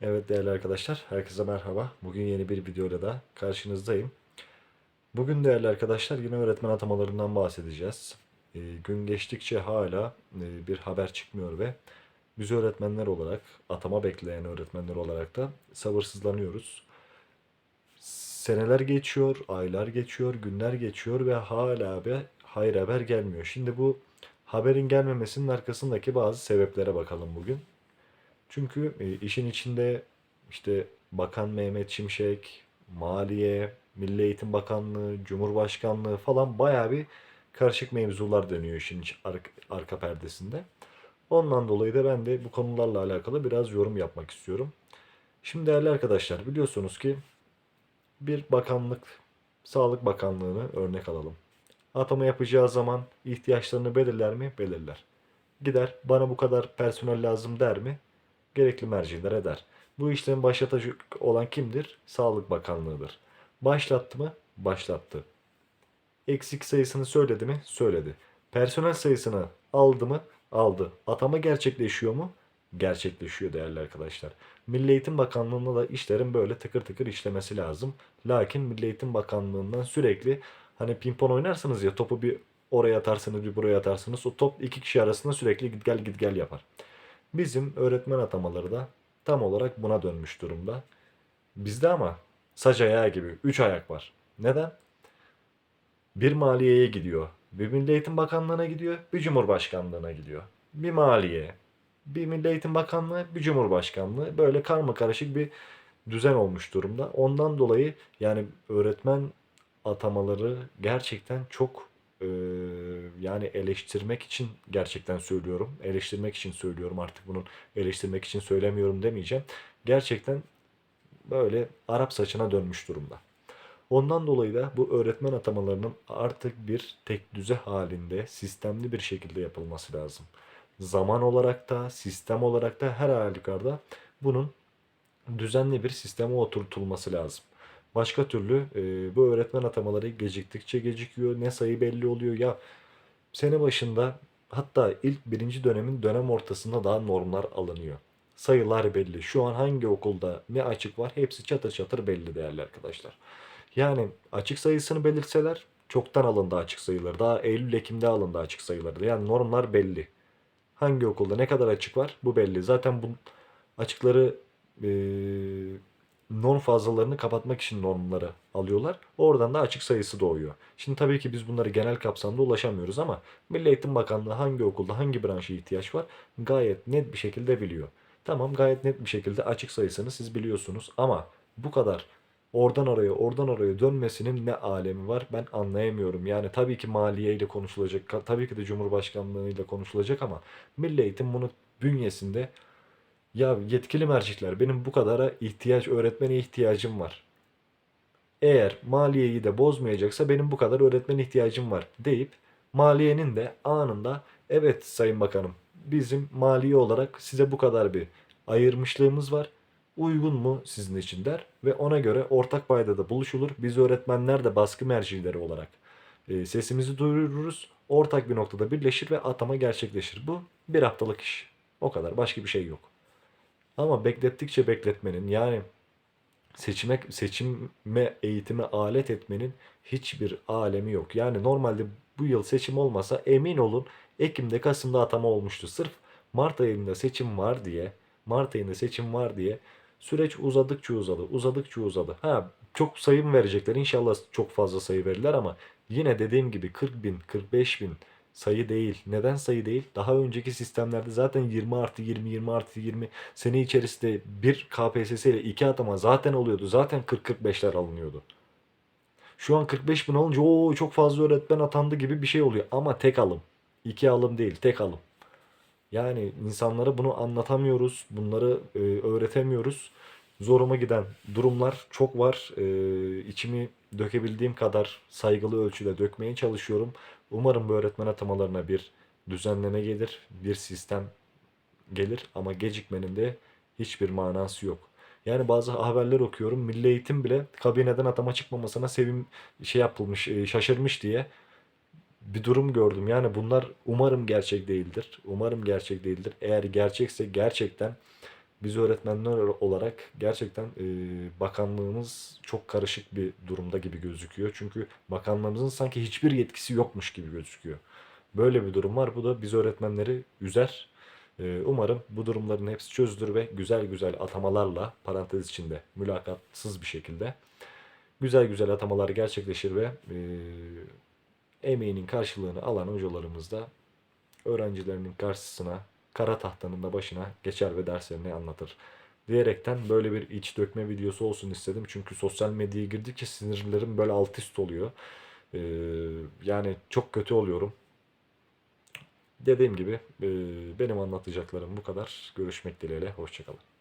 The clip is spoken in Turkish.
Evet değerli arkadaşlar, herkese merhaba. Bugün yeni bir videoyla da karşınızdayım. Bugün değerli arkadaşlar yine öğretmen atamalarından bahsedeceğiz. Ee, gün geçtikçe hala e, bir haber çıkmıyor ve biz öğretmenler olarak, atama bekleyen öğretmenler olarak da sabırsızlanıyoruz. Seneler geçiyor, aylar geçiyor, günler geçiyor ve hala bir hayır haber gelmiyor. Şimdi bu haberin gelmemesinin arkasındaki bazı sebeplere bakalım bugün. Çünkü e, işin içinde işte Bakan Mehmet Şimşek, Maliye, Milli Eğitim Bakanlığı, Cumhurbaşkanlığı falan bayağı bir karışık mevzular dönüyor işin arka, arka perdesinde. Ondan dolayı da ben de bu konularla alakalı biraz yorum yapmak istiyorum. Şimdi değerli arkadaşlar biliyorsunuz ki bir bakanlık, Sağlık Bakanlığı'nı örnek alalım. Atama yapacağı zaman ihtiyaçlarını belirler mi? Belirler. Gider bana bu kadar personel lazım der mi? Gerekli merciler eder. Bu işlemi başlatacak olan kimdir? Sağlık Bakanlığı'dır. Başlattı mı? Başlattı. Eksik sayısını söyledi mi? Söyledi. Personel sayısını aldı mı? Aldı. Atama gerçekleşiyor mu? Gerçekleşiyor değerli arkadaşlar. Milli Eğitim Bakanlığı'nda da işlerin böyle tıkır tıkır işlemesi lazım. Lakin Milli Eğitim Bakanlığı'ndan sürekli hani pimpon oynarsınız ya topu bir oraya atarsınız bir buraya atarsınız. O top iki kişi arasında sürekli git gel git gel yapar. Bizim öğretmen atamaları da tam olarak buna dönmüş durumda. Bizde ama saç ayağı gibi 3 ayak var. Neden? Bir maliyeye gidiyor. Bir Milli Eğitim Bakanlığı'na gidiyor. Bir Cumhurbaşkanlığı'na gidiyor. Bir maliye. Bir Milli Eğitim Bakanlığı, bir Cumhurbaşkanlığı. Böyle karma karışık bir düzen olmuş durumda. Ondan dolayı yani öğretmen atamaları gerçekten çok e, yani eleştirmek için gerçekten söylüyorum. Eleştirmek için söylüyorum artık bunun eleştirmek için söylemiyorum demeyeceğim. Gerçekten böyle Arap saçına dönmüş durumda. Ondan dolayı da bu öğretmen atamalarının artık bir tek düze halinde sistemli bir şekilde yapılması lazım. Zaman olarak da sistem olarak da her halükarda bunun düzenli bir sisteme oturtulması lazım. Başka türlü e, bu öğretmen atamaları geciktikçe gecikiyor. Ne sayı belli oluyor. Ya sene başında hatta ilk birinci dönemin dönem ortasında daha normlar alınıyor. Sayılar belli. Şu an hangi okulda ne açık var hepsi çatır çatır belli değerli arkadaşlar. Yani açık sayısını belirseler çoktan alındı açık sayıları. Daha Eylül-Ekim'de alındı açık sayıları. Yani normlar belli. Hangi okulda ne kadar açık var bu belli. Zaten bu açıkları e, norm fazlalarını kapatmak için normları alıyorlar. Oradan da açık sayısı doğuyor. Şimdi tabii ki biz bunları genel kapsamda ulaşamıyoruz ama Milli Eğitim Bakanlığı hangi okulda hangi branşa ihtiyaç var gayet net bir şekilde biliyor. Tamam gayet net bir şekilde açık sayısını siz biliyorsunuz ama bu kadar oradan oraya oradan oraya dönmesinin ne alemi var ben anlayamıyorum. Yani tabii ki maliye ile konuşulacak tabii ki de Cumhurbaşkanlığı ile konuşulacak ama Milli Eğitim bunu bünyesinde ya yetkili mercikler benim bu kadara ihtiyaç öğretmene ihtiyacım var. Eğer maliyeyi de bozmayacaksa benim bu kadar öğretmen ihtiyacım var deyip maliyenin de anında evet sayın bakanım bizim maliye olarak size bu kadar bir ayırmışlığımız var. Uygun mu sizin için der ve ona göre ortak paydada buluşulur. Biz öğretmenler de baskı mercileri olarak e, sesimizi duyururuz. Ortak bir noktada birleşir ve atama gerçekleşir. Bu bir haftalık iş. O kadar. Başka bir şey yok. Ama beklettikçe bekletmenin yani seçime, seçime eğitime alet etmenin hiçbir alemi yok. Yani normalde bu yıl seçim olmasa emin olun Ekim'de Kasım'da atama olmuştu. Sırf Mart ayında seçim var diye Mart ayında seçim var diye süreç uzadıkça uzadı. Uzadıkça uzadı. Ha çok sayı mı verecekler? İnşallah çok fazla sayı verirler ama yine dediğim gibi 40 bin, 45 bin sayı değil. Neden sayı değil? Daha önceki sistemlerde zaten 20 artı 20, 20 artı 20 sene içerisinde bir KPSS ile iki atama zaten oluyordu. Zaten 40-45'ler alınıyordu. Şu an 45 bin olunca o çok fazla öğretmen atandı gibi bir şey oluyor. Ama tek alım. İki alım değil tek alım. Yani insanlara bunu anlatamıyoruz. Bunları e, öğretemiyoruz. Zoruma giden durumlar çok var. E, içimi dökebildiğim kadar saygılı ölçüde dökmeye çalışıyorum. Umarım bu öğretmen atamalarına bir düzenleme gelir, bir sistem gelir ama gecikmenin de hiçbir manası yok. Yani bazı haberler okuyorum. Milli Eğitim bile kabineden atama çıkmamasına sevim şey yapılmış, e, şaşırmış diye bir durum gördüm. Yani bunlar umarım gerçek değildir. Umarım gerçek değildir. Eğer gerçekse gerçekten Biz öğretmenler olarak gerçekten e, bakanlığımız çok karışık bir durumda gibi gözüküyor. Çünkü bakanlığımızın sanki hiçbir yetkisi yokmuş gibi gözüküyor. Böyle bir durum var. Bu da biz öğretmenleri üzer. E, umarım bu durumların hepsi çözülür ve güzel güzel atamalarla parantez içinde mülakatsız bir şekilde güzel güzel atamalar gerçekleşir ve e, emeğinin karşılığını alan hocalarımız da öğrencilerinin karşısına kara tahtanın da başına geçer ve derslerini anlatır. Diyerekten böyle bir iç dökme videosu olsun istedim. Çünkü sosyal medyaya girdikçe sinirlerim böyle alt üst oluyor. Ee, yani çok kötü oluyorum. Dediğim gibi e, benim anlatacaklarım bu kadar. Görüşmek dileğiyle. Hoşçakalın.